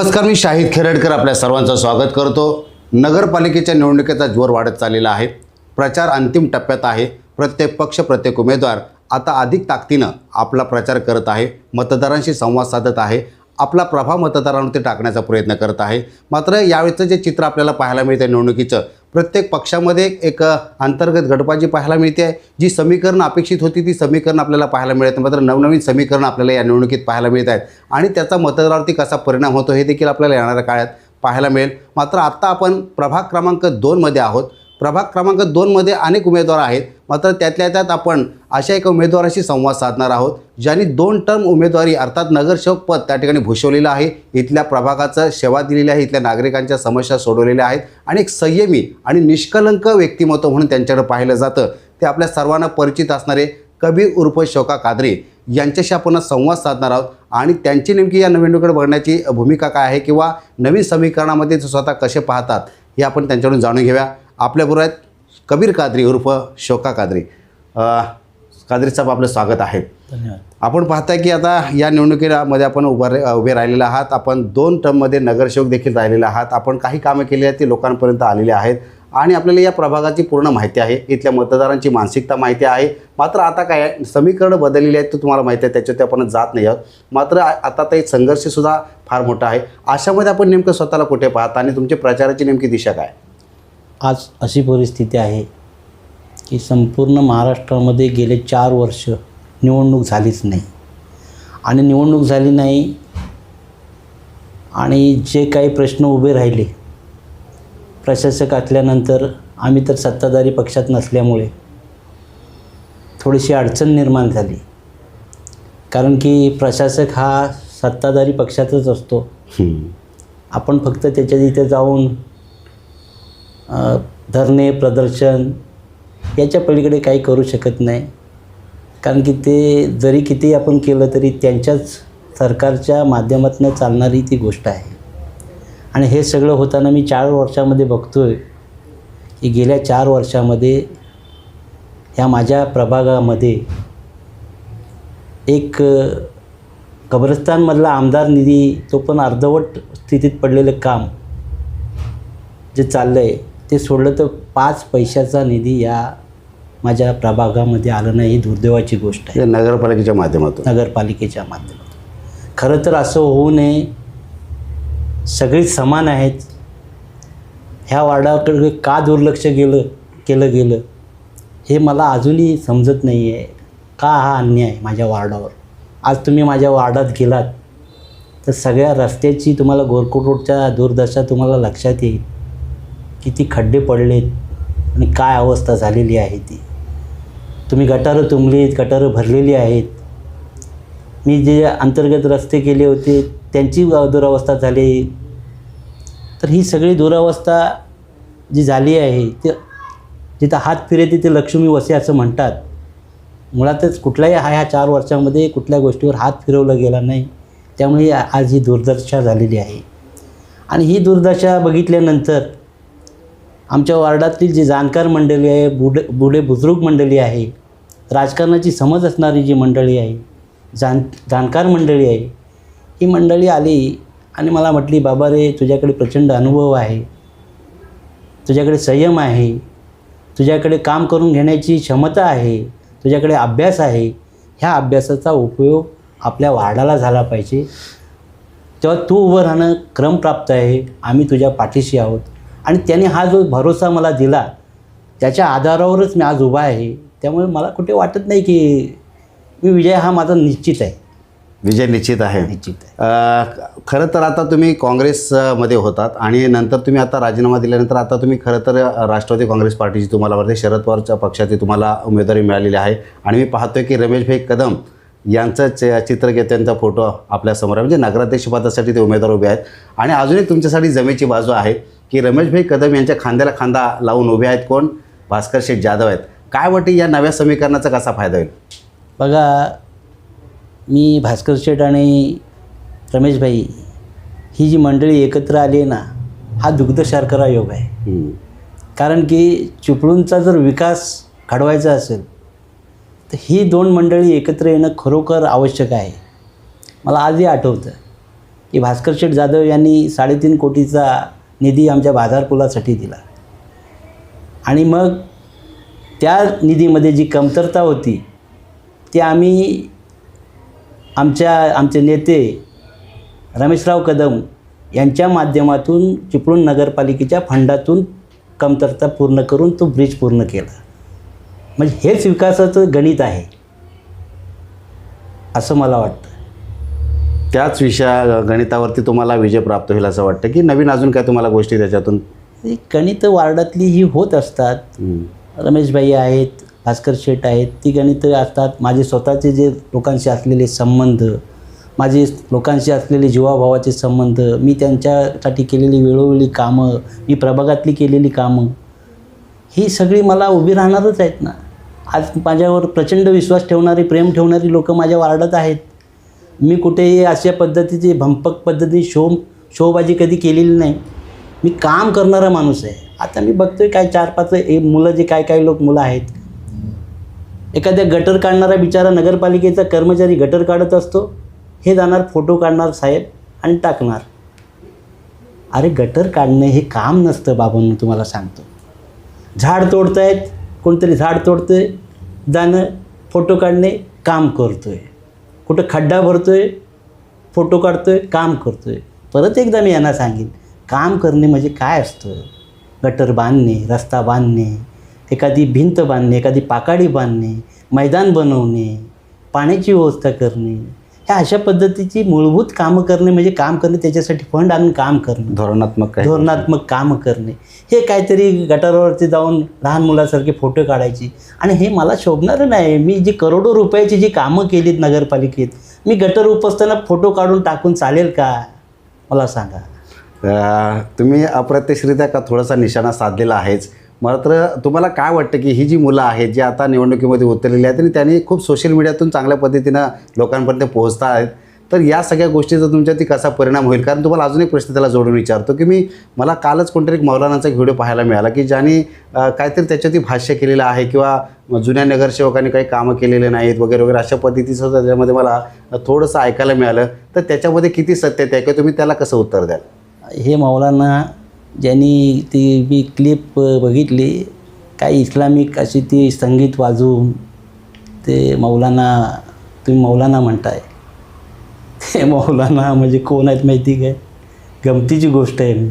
नमस्कार मी शाहिद खेरडकर आपल्या सर्वांचं स्वागत करतो. नगरपालिकेच्या निवडणुकीचा जोर वाढत चाललेला आहे. प्रचार अंतिम टप्प्यात आहे. प्रत्येक पक्ष प्रत्येक उमेदवार आता अधिक ताकदीनं आपला प्रचार करत आहे. मतदारांशी संवाद साधत आहे. आपला प्रभाव मतदारांवरती टाकण्याचा प्रयत्न करत आहे. मात्र यावेळचं जे चित्र आपल्याला पाहायला मिळतं निवडणुकीचं प्रत्येक पक्षामध्ये एक अंतर्गत गटबाजी पाहायला मिळते. आहे जी समीकरणं अपेक्षित होती ती समीकरणं आपल्याला पाहायला मिळत मात्र नवनवीन समीकरणं आपल्याला या निवडणुकीत पाहायला मिळत आहेत. आणि त्याचा मतदारावरती कसा परिणाम होतो हे देखील आपल्याला येणाऱ्या काळात पाहायला मिळेल. मात्र आत्ता आपण प्रभाग क्रमांक दोनमध्ये आहोत. प्रभाग क्रमांक दोनमध्ये अनेक उमेदवार आहेत. मात्र त्यातल्या त्यात आपण अशा एका उमेदवाराशी संवाद साधणार आहोत ज्यांनी दोन टर्म उमेदवारी अर्थात नगरसेवक पद त्या ठिकाणी भूषवलेलं आहे. इथल्या प्रभागाचं सेवा दिलेली आहे इथल्या नागरिकांच्या समस्या सोडवलेल्या आहेत आणि एक संयमी आणि निष्कलंक व्यक्तिमत्व म्हणून त्यांच्याकडे पाहिलं जातं. ते आपल्या सर्वांना परिचित असणारे कबीर उर्फ शोका कादरे यांच्याशी आपण संवाद साधणार आहोत आणि त्यांची नेमकी या नवीनकडे बघण्याची भूमिका काय आहे किंवा नवीन समीकरणामध्ये ते स्वतः कसे पाहतात हे आपण त्यांच्याकडून जाणून घेऊया. आपल्याबरोबर आहेत कबीर कादरी उर्फ शोका कादरी. कादरी साहेब आपलं स्वागत आहे. धन्यवाद. आपण पाहताय की आता या निवडणुकीमध्ये आपण उभा उभे राहिलेले आहात. आपण दोन टर्ममध्ये नगरसेवक देखील राहिलेले आहात. आपण काही कामं केली आहेत ती लोकांपर्यंत आलेली आहेत. आणि आपल्याला या प्रभागाची पूर्ण माहिती आहे. इथल्या मतदारांची मानसिकता माहिती आहे. मात्र आता काय समीकरणं बदललेली आहेत ते तुम्हाला माहिती आहे. त्याच्यात आपण जात नाही आहोत. मात्र आता ते संघर्षसुद्धा फार मोठा आहे. अशामध्ये आपण नेमकं स्वतःला कुठे पाहता? आणि तुमच्या प्रचाराची नेमकी दिशा काय? आज अशी परिस्थिती आहे की संपूर्ण महाराष्ट्रामध्ये गेले चार वर्ष निवडणूक झालीच नाही. आणि निवडणूक झाली नाही आणि जे काही प्रश्न उभे राहिले प्रशासक असल्यानंतर आम्ही तर सत्ताधारी पक्षात नसल्यामुळे थोडीशी अडचण निर्माण झाली. कारण की प्रशासक हा सत्ताधारी पक्षातच असतो. आपण फक्त त्याच्या तिथे जाऊन धरणे प्रदर्शन याच्या पलीकडे काही करू शकत नाही. कारण की ते जरी किती आपण केलं तरी त्यांच्याच सरकारच्या माध्यमातून चालणारी ती गोष्ट आहे. आणि हे सगळं होताना मी चार वर्षामध्ये बघतो आहे की गेल्या चार वर्षामध्ये ह्या माझ्या प्रभागामध्ये एक कब्रस्तानमधला आमदार निधी तो पण अर्धवट स्थितीत पडलेलं काम जे चाललं आहे ते सोडलं तर पाच पैशाचा निधी या माझ्या प्रभागामध्ये आलं नाही ही दुर्दैवाची गोष्ट आहे. या नगरपालिकेच्या माध्यमातून. नगरपालिकेच्या माध्यमातून. खरं तर असं होऊ नये सगळी समान आहेत. ह्या वार्डाकडे का दुर्लक्ष गेलं केलं गेलं हे मला अजूनही समजत नाही आहे का हा अन्याय माझ्या वार्डावर? आज तुम्ही माझ्या वार्डात गेलात तर सगळ्या रस्त्याची तुम्हाला गोरकोट रोडच्या दुर्दशा तुम्हाला लक्षात येईल. किती खड्डे पडलेत आणि काय अवस्था झालेली आहे ती. तुम्ही गटारं तुंबलीत गटारं भरलेली आहेत. मी जे अंतर्गत रस्ते केले होते त्यांची दुरावस्था झाली. तर ही सगळी दुरावस्था जी झाली आहे ते जिथं हात फिरे तिथे लक्ष्मी वसे असं म्हणतात. मुळातच कुठल्याही हा ह्या चार वर्षामध्ये कुठल्या गोष्टीवर हात फिरवला गेला नाही त्यामुळे आज ही दुर्दशा झालेली आहे. आणि ही दुर्दशा बघितल्यानंतर आमच्या वार्डातील जी जाणकार मंडळी आहे बुडे बुढे बुजुर्ग मंडळी आहे राजकारणाची समज असणारी जी मंडळी आहे जाण जाणकार मंडळी आहे ही मंडळी आली आणि मला म्हटली बाबा रे तुझ्याकडे प्रचंड अनुभव आहे तुझ्याकडे संयम आहे तुझ्याकडे काम करून घेण्याची क्षमता आहे तुझ्याकडे अभ्यास आहे ह्या अभ्यासाचा उपयोग आपल्या वार्डाला झाला पाहिजे. तेव्हा तू उभं राहणं क्रमप्राप्त आहे आम्ही तुझ्या पाठीशी आहोत. आणि त्याने हा जो भरोसा मला दिला त्याच्या आधारावरच मी आज उभा आहे त्यामुळे मला कुठे वाटत नाही की मी विजय हा माझा निश्चित आहे. विजय निश्चित आहे. निश्चित आहे. खरं तर आता तुम्ही काँग्रेसमध्ये होतात आणि नंतर तुम्ही आता राजीनामा दिल्यानंतर आता तुम्ही खरं तर राष्ट्रवादी काँग्रेस पार्टीची तुम्हाला वाटते शरद पवारच्या पक्षाची तुम्हाला उमेदवारी मिळालेली आहे. आणि मी पाहतोय की रमेशभाई कदम यांचं च चित्र घेत त्यांचा फोटो आपल्यासमोर आहे. म्हणजे नगराध्यक्ष पदासाठी ते उमेदवार उभे आहेत. आणि अजून एक तुमच्यासाठी जमेची बाजू आहे. की रमेशभाई कदम यांच्या खांद्याला खांदा लावून उभे आहेत कोण? भास्कर शेठ जाधव आहेत. काय वाटते या नव्या समीकरणाचा कसा फायदा होईल? बघा मी भास्कर शेठ आणि रमेशभाई ही जी मंडळी एकत्र आली आहे ना हा दुग्ध शर्करा योग आहे. कारण की चिपळूणचा जर विकास घडवायचा असेल तर ही दोन मंडळी एकत्र येणं खरोखर आवश्यक आहे. मला आजही आठवतं की भास्कर शेठ जाधव यांनी साडेतीन कोटीचा निधी आमच्या बाजारपुलासाठी दिला. आणि मग त्या निधीमध्ये जी कमतरता होती ती आम्ही आमच्या आमचे नेते रमेशराव कदम यांच्या माध्यमातून चिपळूण नगरपालिकेच्या फंडातून कमतरता पूर्ण करून तो ब्रिज पूर्ण केला. म्हणजे हेच विकासाचं गणित आहे असं मला वाटतं. त्याच विषया गणितावरती तुम्हाला विजय प्राप्त होईल असं वाटतं की नवीन अजून काय तुम्हाला गोष्टी त्याच्यातून? ही गणितं वार्डातली ही होत असतात. रमेशभाई आहेत भास्कर शेठ आहेत ती गणितं असतात. माझे स्वतःचे जे लोकांशी असलेले संबंध माझे लोकांशी असलेले जीवाभावाचे संबंध मी त्यांच्यासाठी केलेली वेळोवेळी कामं मी प्रभागातली केलेली कामं ही सगळी मला उभी राहणारच आहेत ना. आज माझ्यावर प्रचंड विश्वास ठेवणारी प्रेम ठेवणारी लोकं माझ्या वार्डात आहेत. मी कुठेही अशा पद्धतीची भंपक पद्धतीने शो शोबाजी कधी केलेली नाही. मी काम करणारा माणूस आहे. आता मी बघतोय काय चार पाच ए मुलं जे काय काय लोक मुलं आहेत. एखाद्या गटर काढणारा बिचारा नगरपालिकेचा कर्मचारी गटर काढत असतो. हे जाणार फोटो काढणार साहेब आणि टाकणार. अरे गटर काढणं हे काम नसतं बाबांनो तुम्हाला सांगतो. झाड तोडतायत कोणतरी झाड तोडतोय जाणं फोटो काढणे काम करतोय. कुठं खड्डा भरतो आहे फोटो काढतो आहे काम करतो आहे परत एकदा मी यांना सांगेन काम करणे म्हणजे काय असतं? गटर बांधणे रस्ता बांधणे एखादी भिंत बांधणे एखादी पाकाडी बांधणे मैदान बनवणे पाण्याची व्यवस्था करणे. ह्या अशा पद्धतीची मूलभूत कामं करणे म्हणजे काम करणे त्याच्यासाठी फंड आणून काम करणं. धोरणात्मक धोरणात्मक कामं करणे. हे काहीतरी गटारावरती जाऊन लहान मुलासारखे फोटो काढायची. आणि हे मला शोभणारं नाही. मी जी करोडो रुपयाची जी कामं केलीत नगरपालिकेत मी गटर उपसताना फोटो काढून टाकून चालेल का? मला सांगा. तुम्ही अप्रत्यक्षरित्या का थोडासा निशाणा साधलेला आहेच? मात्र तुम्हाला काय वाटतं की ही जी मुलं आहेत जी आता निवडणुकीमध्ये उतरलेली आहेत आणि त्यांनी खूप सोशल मीडियातून चांगल्या पद्धतीनं लोकांपर्यंत पोहोचता आहेत तर या सगळ्या गोष्टीचा तुमच्यावरती कसा परिणाम होईल? कारण तुम्हाला अजून एक प्रश्न त्याला जोडून विचारतो की मी मला कालच कोणतरी एक मौलानाचा एक व्हिडिओ पाहायला मिळाला की ज्याने काहीतरी त्याच्यावरती भाष्य केलेलं आहे किंवा जुन्या नगरसेवकांनी काही कामं केलेले नाहीत वगैरे वगैरे अशा पद्धतीचं त्याच्यामध्ये मला थोडंसं ऐकायला मिळालं. तर त्याच्यामध्ये किती सत्यता आहे? किंवा तुम्ही त्याला कसं उत्तर द्याल? हे मौलाना ज्यांनी ती मी क्लिप बघितली काही इस्लामिक अशी ती संगीत वाजवून ते मौलाना तुम्ही मौलाना म्हणताय. ते मौलाना म्हणजे कोण आहेत माहिती काय? गमतीची गोष्ट आहे.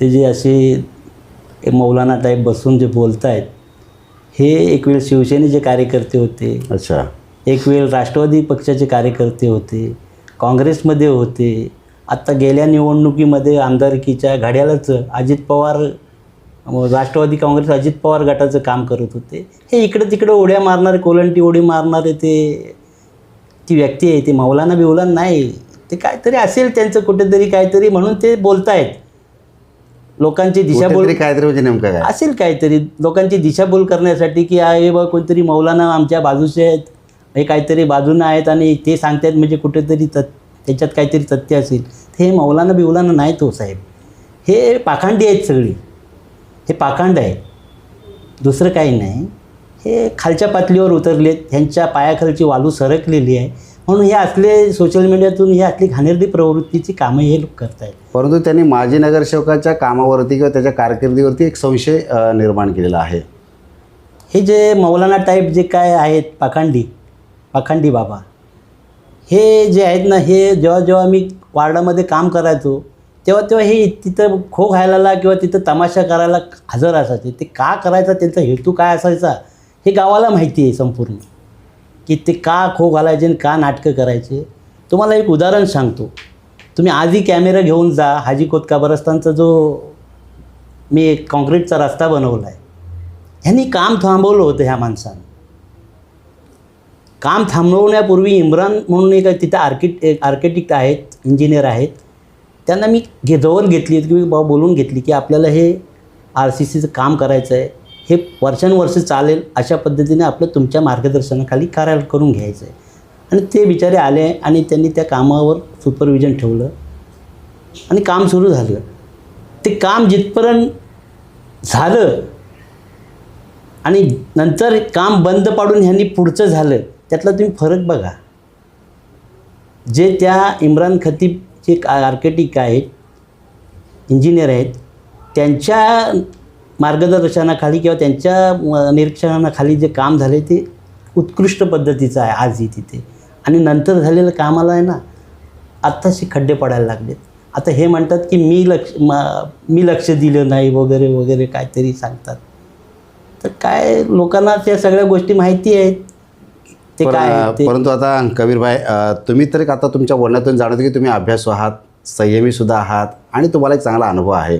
ते जे असे मौलाना टाईप बसून जे बोलत आहेत हे एक वेळ शिवसेनेचे कार्यकर्ते होते अच्छा. एक वेळ राष्ट्रवादी पक्षाचे कार्यकर्ते होते काँग्रेसमध्ये होते आत्ता गेल्या निवडणुकीमध्ये आमदारकीच्या घड्याळाच अजित पवार राष्ट्रवादी काँग्रेस अजित पवार गटाचं काम करत होते. हे इकडं तिकडं उड्या मारणारे कोलंटी उडी मारणारे ते ती व्यक्ती आहे ती मौलाना बिवलाना नाही. ते काहीतरी असेल त्यांचं कुठेतरी काहीतरी म्हणून ते बोलतायत. लोकांची दिशाभूल काहीतरी म्हणजे नेमकं काय? असेल काहीतरी. लोकांची दिशाभूल करण्यासाठी की आ, हे बा कोणतरी मौलाना आमच्या बाजूचे आहेत. हे काहीतरी बाजूनं आहेत आणि ते सांगतायत म्हणजे कुठेतरी तत् त्याच्यात काहीतरी तथ्य असेल. तर हे मौलाना बिवलाना नाही तो साहेब. हे पाखंडी आहेत सगळी. हे पाखंड आहे दुसरं काही नाही. हे खालच्या पातळीवर उतरलेत. ह्यांच्या पायाखालची वालू सरकलेली आहे. म्हणून हे असले सोशल मीडियातून हे असली घाणेरडी प्रवृत्तीची कामं हे लोक करतायत. परंतु त्यांनी माजी नगरसेवकाच्या कामावरती किंवा त्याच्या कारकिर्दीवरती एक संशय निर्माण केलेला आहे. हे जे मौलाना टाईप जे काय आहेत पाखंडी पाखंडी बाबा हे जे आहेत ना हे जेव्हा जेव्हा मी वार्डामध्ये काम करायचो तेव्हा तेव्हा हे तिथं खो घालायला किंवा तिथं तमाशा करायला हजर असायचे. ते का करायचा त्यांचा हेतू काय असायचा हे गावाला माहिती आहे संपूर्ण. की ते का खो घालायचे आणि का नाटकं करायचे. तुम्हाला एक उदाहरण सांगतो. तुम्ही आजही कॅमेरा घेऊन जा हाजी कोतका बरस्तांचा जो मी काँक्रीटचा कॉन्क्रीटचा रस्ता बनवला आहे ह्यांनी काम थांबवलं होतं ह्या माणसानं. काम थांबवण्यापूर्वी इम्रान म्हणून एक तिथं आर्किट आर्किटेक्ट आहेत इंजिनियर आहेत. त्यांना मी घे जवळ घेतली की बा बोलून घेतली की आपल्याला हे आर सी सीचं काम करायचं आहे. हे वर्षानुवर्ष चालेल अशा पद्धतीने आपलं तुमच्या मार्गदर्शनाखाली कार्य करून घ्यायचं आहे. आणि ते बिचारे आले आणि त्यांनी त्या कामावर सुपरविजन ठेवलं. आणि काम सुरू झालं. ते काम जिथपर्यंत झालं आणि नंतर काम बंद पाडून ह्यांनी पुढचं झालं त्यातला तुम्ही फरक बघा. जे त्या इम्रान खतीबचे का आर्किटिक आहेत इंजिनियर आहेत त्यांच्या मार्गदर्शनाखाली किंवा त्यांच्या निरीक्षणाखाली जे काम झाले ते उत्कृष्ट पद्धतीचं आहे आजही तिथे. आणि नंतर झालेलं कामाला आहे ना आत्ताशी खड्डे पडायला लागलेत. आता हे म्हणतात की मी लक्ष म मी लक्ष दिलं नाही वगैरे वगैरे काहीतरी सांगतात. तर काय लोकांना त्या सगळ्या गोष्टी माहिती आहेत. ते काय परंतु आता कबीरभाई तुम्ही तर एक आता तुमच्या बोलण्यातून जाणवतो की तुम्ही अभ्यासू आहात संयमी सुद्धा आहात आणि तुम्हाला एक चांगला अनुभव आहे.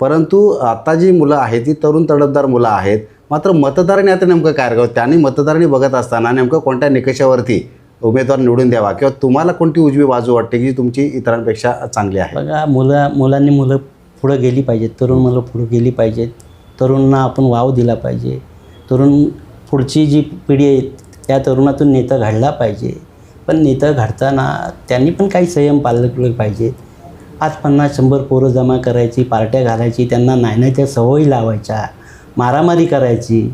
परंतु आता जी मुलं आहेत ती तरुण तडफदार मुलं आहेत मात्र मतदारांनी आता नेमकं काय करावं त्यांनी मतदारांनी बघत असताना नेमकं कोणत्या निकषावरती उमेदवार निवडून द्यावा किंवा तुम्हाला कोणती उजवी बाजू वाटते की तुमची इतरांपेक्षा चांगली आहे? बघा मुलं मुलांनी मुलं पुढं गेली पाहिजेत तरुण मुलं पुढं गेली पाहिजेत. तरुणांना आपण वाव दिला पाहिजे. तरुण पुढची जी पिढी आहे त्या तरुणातून नेता घडला पाहिजे. पण नेता घडताना त्यांनी पण काही संयम पाळले पाहिजेत. पाच पन्नास शंभर पोरं जमा करायची पार्ट्या घालायची त्यांना नाण्याच्या सवयी लावायच्या मारामारी करायची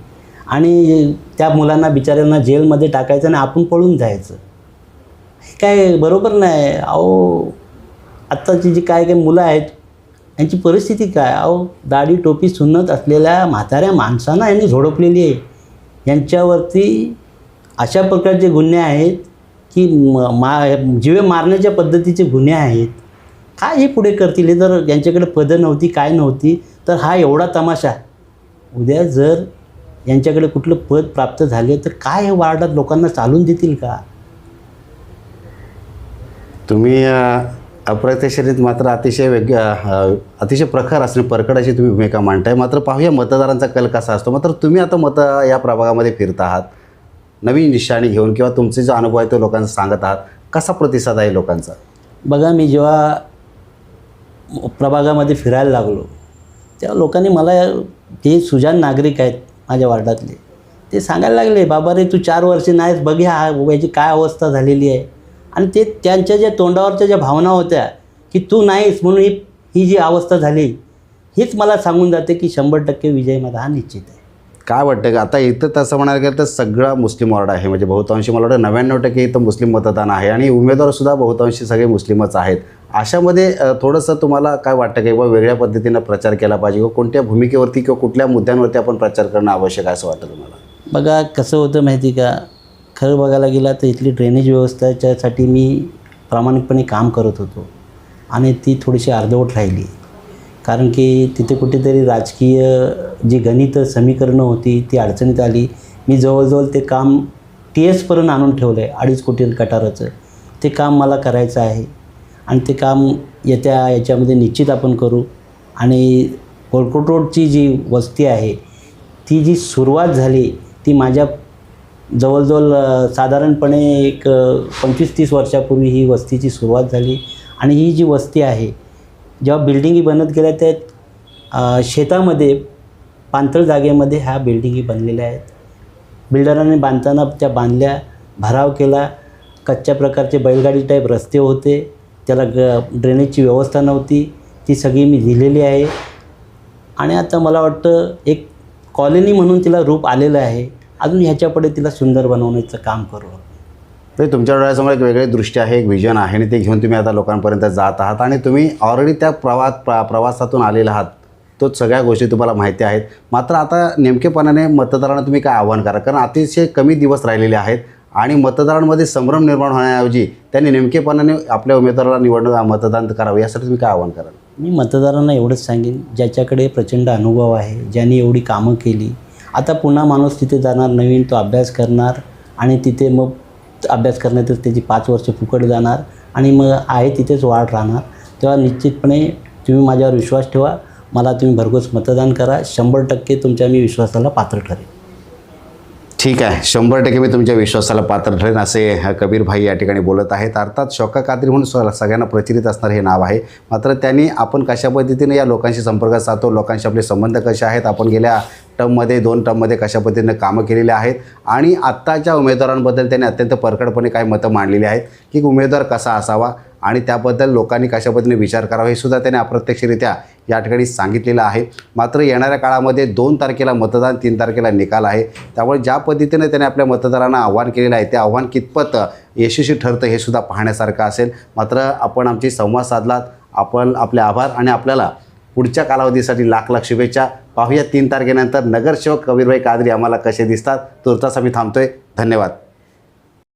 आणि त्या मुलांना बिचाऱ्यांना जेलमध्ये टाकायचं आणि आपण पळून जायचं. हे काय बरोबर नाही. अहो आत्ताची जी काय काय मुलं आहेत यांची परिस्थिती काय? अहो दाढी टोपी सुन्नत असलेल्या म्हाताऱ्या माणसांना यांनी झोडपलेली आहे. यांच्यावरती अशा प्रकारचे गुन्हे आहेत की म- मा जीवे मारण्याच्या पद्धतीचे गुन्हे आहेत. काय हे पुढे करतील? हे जर यांच्याकडे पदं नव्हती काय नव्हती तर हा एवढा तमाशा. उद्या जर यांच्याकडे कुठलं पद प्राप्त झाले तर काय हे वार्डात लोकांना चालून देतील का? तुम्ही अ, अप्रत्यक्षरित मात्र अतिशय वेग अतिशय प्रखर असणे परकडाची अशी तुम्ही भूमिका मांडताय. मात्र पाहूया मतदारांचा कल कसा असतो. मात्र तुम्ही आता मत या प्रभागामध्ये फिरत आहात. नवीन निशाणी घेऊन किंवा तुमचे जो अनुभव आहे तो लोकांना सांगत आहात कसा प्रतिसाद आहे लोकांचा? बघा मी जेव्हा प्रभागामध्ये फिरायला लागलो तेव्हा लोकांनी मला जे सुजान नागरिक आहेत माझ्या वार्डातले ते सांगायला लागले बाबा रे तू चार वर्षे नाहीस बघ ह्या याची काय अवस्था झालेली आहे. आणि ते त्यांच्या ज्या तोंडावरच्या ज्या भावना होत्या की तू नाहीस म्हणून ही ही जी अवस्था झाली हीच मला सांगून जाते की शंभर टक्के विजय माझा हा निश्चित आहे. काय वाटतं का आता इथं तसं म्हणायला गेलं तर सगळा मुस्लिम वॉर्ड आहे. म्हणजे बहुतांशी मला वाटतं नव्याण्णव टक्के इथं मुस्लिम मतदान आहे आणि उमेदवारसुद्धा बहुतांशी सगळे मुस्लिमच आहेत. अशामध्ये थोडंसं तुम्हाला काय वाटतं की वेगळ्या पद्धतीनं प्रचार केला पाहिजे किंवा कोणत्या भूमिकेवरती किंवा कुठल्या मुद्द्यांवरती आपण प्रचार करणं आवश्यक आहे असं वाटतं तुम्हाला? बघा कसं होतं माहिती का? खरं बघायला गेला तर इथली ड्रेनेज व्यवस्थेच्यासाठी मी प्रामाणिकपणे काम करत होतो. आणि ती थोडीशी अर्धवट राहिली. कारण की तिथे कुठेतरी राजकीय जी गणित समीकरणं होती ती अडचणीत आली. मी जवळजवळ ते काम टी एसपर्यंत आणून ठेवलं आहे अडीच कोटी गटाराचं. ते काम मला करायचं आहे. आणि ते काम येत्या याच्यामध्ये निश्चित आपण करू. आणि कोळकोट रोडची जी वस्ती आहे ती जी सुरुवात झाली ती माझ्या जवळजवळ साधारणपणे एक पंचवीस तीस वर्षापूर्वी ही वस्तीची सुरुवात झाली. आणि ही जी वस्ती आहे जेव्हा बिल्डिंगी बनत गेल्या त्या शेतामध्ये पाणथळ जागेमध्ये ह्या बिल्डिंगी बनलेल्या आहेत. बिल्डरांनी बांधताना त्या बांधल्या भराव केला कच्च्या प्रकारचे बैलगाडी टाईप रस्ते होते त्याला ग ड्रेनेजची व्यवस्था नव्हती ती सगळी मी लिहिलेली आहे. आणि आता मला वाटतं एक कॉलनी म्हणून तिला रूप आलेलं आहे. अजून ह्याच्यापुढे तिला सुंदर बनवण्याचं काम करू म्हणजे तुमच्या डोळ्यासमोर एक वेगळी दृष्टी आहे एक विजन आहे आणि ते घेऊन तुम्ही आता लोकांपर्यंत जात आहात आणि तुम्ही ऑलरेडी त्या प्रवास प्रवासातून आलेला आहात. तो सगळ्या गोष्टी तुम्हाला माहिती आहेत. मात्र आता नेमकेपणाने मतदारांना तुम्ही काय आव्हान करा? कारण अतिशय कमी दिवस राहिलेले आहेत आणि मतदारांमध्ये संभ्रम निर्माण होण्याऐवजी त्यांनी नेमकेपणाने आपल्या उमेदवाराला निवडणूक मतदान करावं यासाठी तुम्ही काय आव्हान कराल? मी मतदारांना एवढंच सांगेन ज्याच्याकडे प्रचंड अनुभव आहे ज्यांनी एवढी कामं केली आता पुन्हा माणूस तिथे जाणार नवीन तो अभ्यास करणार आणि तिथे मग अभ्यास करण्यातच त्याची पाच वर्ष फुकट जाणार आणि मग आहे तिथेच वाढ राहणार. तेव्हा निश्चितपणे तुम्ही माझ्यावर विश्वास ठेवा. मला तुम्ही भरघोस मतदान करा. शंभर टक्के तुमच्या मी विश्वासाला पात्र ठरेल ठीक आहे. शंभर टक्के मी तुमच्या विश्वासाला पात्र ठरेन असे कबीर भाई या ठिकाणी बोलत आहेत. अर्थात शोका कात्री म्हणून स- सगळ्यांना प्रचलित असणार हे नाव आहे. मात्र त्यांनी आपण कशा पद्धतीने या लोकांशी संपर्क साधतो? लोकांशी आपले संबंध कसे आहेत? आपण गेल्या टर्ममध्ये दोन टर्ममध्ये कशा पद्धतीने कामं केलेली आहेत आणि आत्ताच्या उमेदवारांबद्दल त्यांनी अत्यंत परखडपणे काही मतं मांडलेली आहेत की उमेदवार कसा असावा आणि त्याबद्दल लोकांनी कशा पद्धतीने विचार करावा हे सुद्धा त्यांनी अप्रत्यक्षरित्या या ठिकाणी सांगितलेलं आहे. मात्र येणाऱ्या काळामध्ये दोन तारखेला मतदान तीन तारखेला निकाल आहे. त्यामुळे ज्या पद्धतीने त्याने आपल्या मतदारांना आव्हान केलेलं आहे ते आव्हान कितपत यशस्वी ठरतं हे सुद्धा पाहण्यासारखं असेल. मात्र आपण आमची संवाद साधलात. आपण आपले आभार आणि आपल्याला पुढच्या कालावधीसाठी लाख लाख शुभेच्छा. पाहूया तीन तारखेनंतर नगरसेवक कबीरभाई कादरी आम्हाला कसे दिसतात. तुर्तास आम्ही थांबतोय. धन्यवाद.